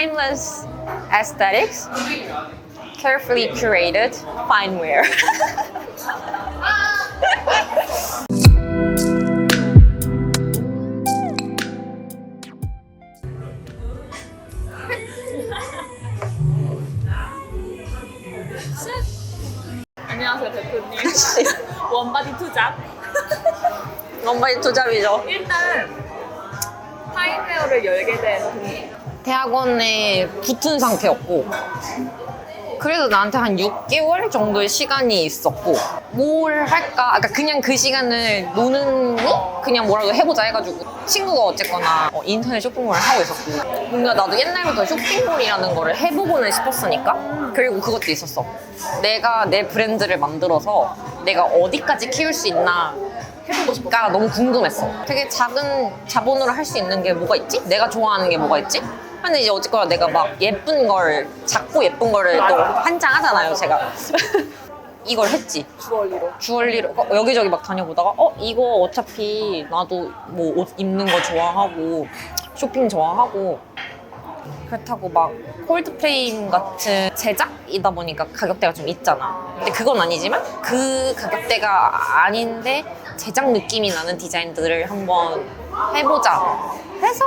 timeless aesthetics, carefully curated fine wear. 안녕하세요 대표님. 원바디 투잡. 너무 투잡이죠. 일단 타임웨어를 열게 된 동기. 대학원에 붙은 상태였고 그래도 나한테 한 6개월 정도의 시간이 있었고 뭘 할까? 그러니까 그냥 그 시간을 노는니? 그냥 뭐라도 해보자 해가지고 친구가 어쨌거나 어, 인터넷 쇼핑몰을 하고 있었고 뭔가 나도 옛날부터 쇼핑몰이라는 거를 해보고는 싶었으니까 그리고 그것도 있었어 내가 내 브랜드를 만들어서 내가 어디까지 키울 수 있나 해보고 싶까 너무 궁금했어. 되게 작은 자본으로 할 수 있는 게 뭐가 있지? 내가 좋아하는 게 뭐가 있지? 근데 이제 어쨌거나 내가 막 예쁜 걸 작고 예쁜 거를 또 환장하잖아요, 제가. 이걸 했지. 주얼리로. 주얼리로 어, 여기저기 막 다녀보다가 어 이거 어차피 나도 뭐 옷 입는 거 좋아하고 쇼핑 좋아하고 그렇다고 막 콜드프레임 같은 제작이다 보니까 가격대가 좀 있잖아. 근데 그건 아니지만 그 가격대가 아닌데 제작 느낌이 나는 디자인들을 한번 해보자 해서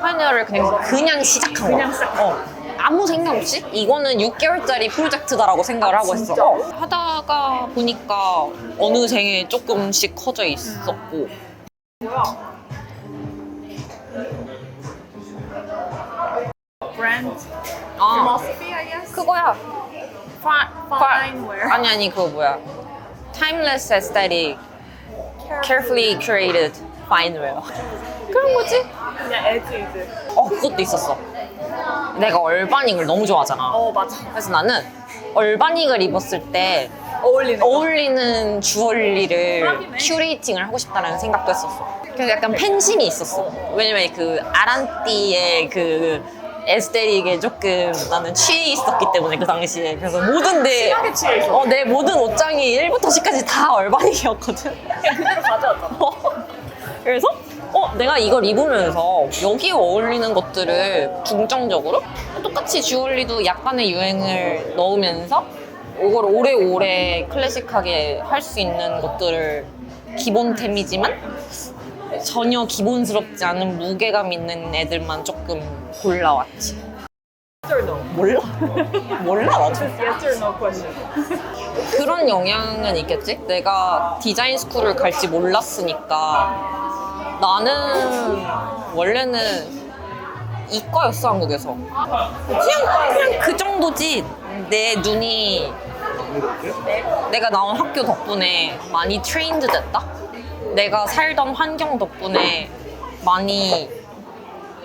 파이널을 그냥 그냥 시작한 거야. 그냥 시작. 어. 아무 생각 없이 이거는 6개월짜리 프로젝트다라고 생각을 하고 있어. 진짜? 어. 하다가 보니까 어느 생에 조금씩 커져 있었고 뭐야? 브랜드 아 philosophy, I guess. 그거야. 파, Fine wear. 아니 아니 그거 뭐야? Timeless aesthetic, carefully curated fine wear. 그런 거지? 그냥 에즈 이즈. 어 그것도 있었어. 내가 얼바닝을 너무 좋아하잖아. 어 맞아. 그래서 나는 얼바닝을 입었을 때 어울리는. 거. 어울리는 주얼리를. 큐레이팅을 하고 싶다는 생각도 했었어. 그래서 약간 팬심이 있었어. 왜냐면 그 아란띠의 그 에스테릭에 조금 나는 취해 있었기 때문에 그 당시에 그래서 모든 내, 심하게 취해 있었어. 어, 내 모든 옷장이 1부터 10까지 다 얼바닝이었거든. 그대로 가져왔잖아. 그래서 어 내가 이걸 입으면서 여기에 어울리는 것들을 중점적으로 똑같이 주얼리도 약간의 유행을 넣으면서 이걸 오래오래 클래식하게 할 수 있는 것들을 기본템이지만 전혀 기본스럽지 않은 무게감 있는 애들만 조금 골라왔지. No? 몰라. 몰라 나도. Yes no. 그런 영향은 있겠지? 내가 디자인 스쿨을 갈지 몰랐으니까 나는 원래는 이과였어 한국에서. 그냥 그냥 그 정도지. 내 눈이 내가 나온 학교 덕분에 많이 트레인드 됐다? 내가 살던 환경 덕분에 많이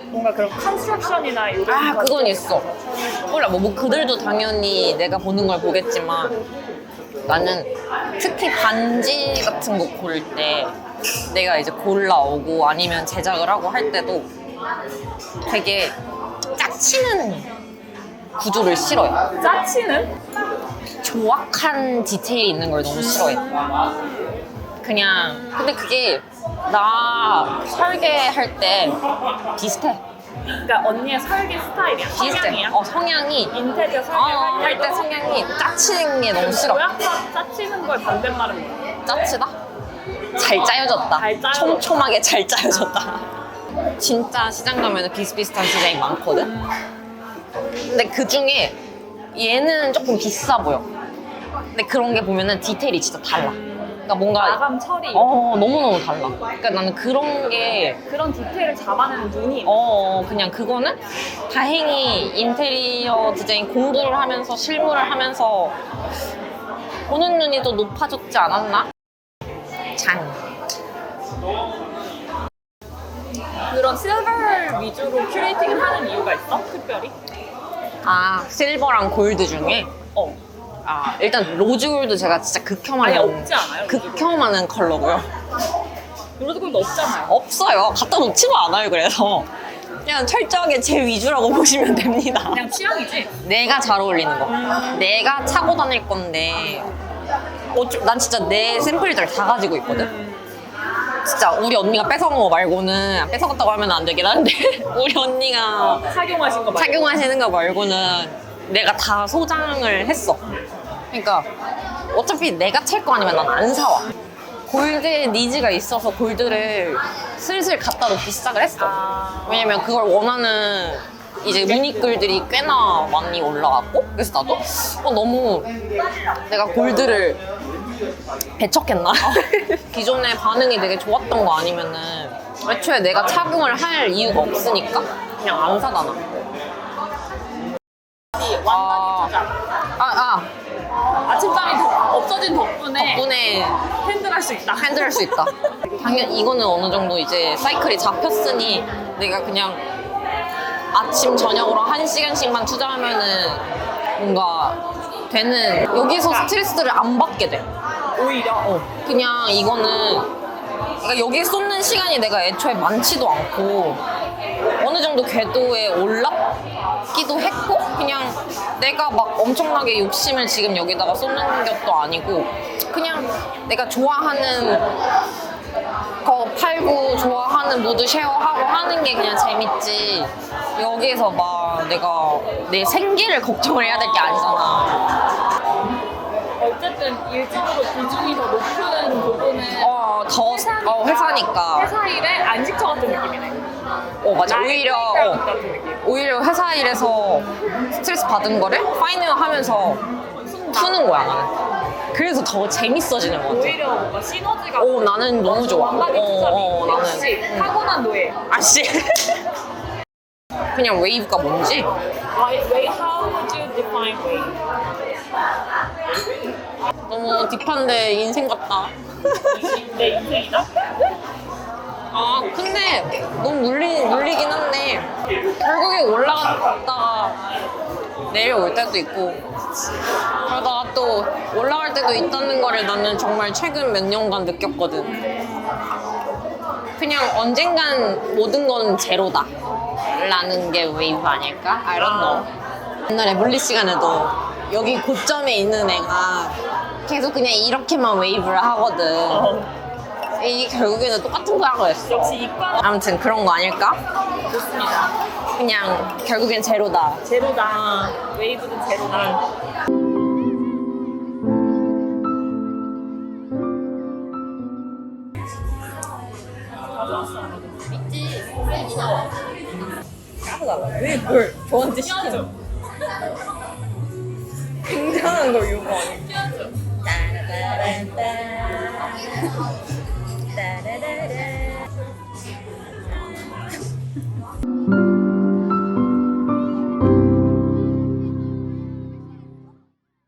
뭔가 그런 컨스트럭션이나 이런. 아 거 그건 있어. 몰라 뭐, 뭐 그들도 당연히 내가 보는 걸 보겠지만 나는 특히 반지 같은 거 고를 때 내가 이제 골라오고 아니면 제작을 하고 할 때도 되게 짜치는 구조를 싫어해 짜치는? 조악한 디테일이 있는 걸 너무 싫어해 그냥 근데 그게 나 설계할 때 비슷해 그러니까 언니의 설계 스타일이야. 비슷해 성향이야. 어 성향이 인테리어 어, 설계할 할때 성향이 짜치는 게 너무 싫어. 조약과 짜치는 걸 반대말은 뭐야? 짜치다? 잘 짜여졌다. 잘 짜여졌다. 촘촘하게 잘 짜여졌다. 진짜 시장 가면 비슷비슷한 디자인 많거든? 근데 그 중에 얘는 조금 비싸 보여. 근데 그런 게 보면은 디테일이 진짜 달라. 그러니까 뭔가 마감 처리 어 너무너무 달라. 그러니까 나는 그런 게 그런 디테일을 잡아내는 눈이 어, 그냥 그거는 다행히 인테리어 디자인 공부를 하면서 실무를 하면서 보는 눈이 더 높아졌지 않았나? 장. 그런 실버 위주로 큐레이팅을 하는 이유가 있어? 특별히? 아, 실버랑 골드 중에? 어 아, 일단 로즈 골드 제가 진짜 극혐하는 아니, 없지 않아요, 로즈 골드? 극혐하는 컬러고요. 로즈골드 없잖아요 없어요. 갖다 놓지도 않아요, 그래서. 그냥 철저하게 제 위주라고 보시면 됩니다. 그냥 취향이지? 내가 잘 어울리는 거. 내가 차고 다닐 건데. 어쩌, 난 진짜 내 샘플들 다 가지고 있거든. 진짜 우리 언니가 뺏어간 거 말고는 뺏어갔다고 하면 안 되긴 한데 우리 언니가 착용하신 거 말고. 착용하시는 거 말고는 내가 다 소장을 했어. 그러니까 어차피 내가 찰 거 아니면 난 안 사와. 골드에 니즈가 있어서 골드를 슬슬 갖다 놓기 시작을 했어. 아, 왜냐면 그걸 원하는 이제 문의글들이 꽤나 많이 올라왔고 그래서 나도 어, 너무 내가 골드를 배척했나? 기존에 반응이 되게 좋았던 거 아니면은 애초에 내가 착용을 할 이유가 없으니까 그냥 안 사잖아. 완전히 투자. 아, 아, 아침잠이 더- 없어진 덕분에 덕분에 핸들할 수 있다. 핸들할 수 있다. 당연 이거는 어느 정도 이제 사이클이 잡혔으니 내가 그냥 아침 저녁으로 한 시간씩만 투자하면은 뭔가 되는 여기서 스트레스를 안 받게 돼. 오히려. 어, 그냥 이거는 그러니까 여기에 쏟는 시간이 내가 애초에 많지도 않고 어느 정도 궤도에 올랐기도 했고 그냥 내가 막 엄청나게 욕심을 지금 여기다가 쏟는 것도 아니고 그냥 내가 좋아하는 거 팔고 좋아하는 모두 쉐어하고 하는 게 그냥 재밌지 여기에서 막 내가 내 생계를 걱정을 해야 될 게 아니잖아 어쨌든 일적으로 비중이 더 높은 부분은 어, 더 어, 회사니까 회사 일의 안식처 같은 느낌이네. 어 맞아 나의 오히려 어, 같은 느낌. 오히려 회사 일에서 스트레스 받은 거를 파이널 하면서 푸는 거야 나는 그래서 더 재밌어지는 것 같아 오히려 뭔가 시너지가. 오 나는 너무 좋아 완박의 어, 투잡이 어, 역시 나는 응. 타고난 노예. 아씨 그냥 웨이브가 뭔지 Why, wait, how would you define wave? 너무 딥한데 인생 같다. 내 인생이다? 아 근데 너무 물리, 물리긴 한데 결국에 올라갔다가 내려올 때도 있고. 그러다가 또 올라갈 때도 있다는 거를 나는 정말 최근 몇 년간 느꼈거든. 그냥 언젠간 모든 건 제로다. 라는 게 웨이브 아닐까? I don't know. 옛날에 물리 시간에도 여기 고점에 있는 애가 계속 그냥 이렇게만 웨이브를 하거든 어. 이게 결국에는 똑같은 거였어. 역시 이과 아무튼 그런 거 아닐까? 좋습니다. 그냥 결국엔 제로다. 제로다. 웨이브는 제로다. 왜 그걸 저한테 시키는? 굉장한 걸 요구하네. 따라라라.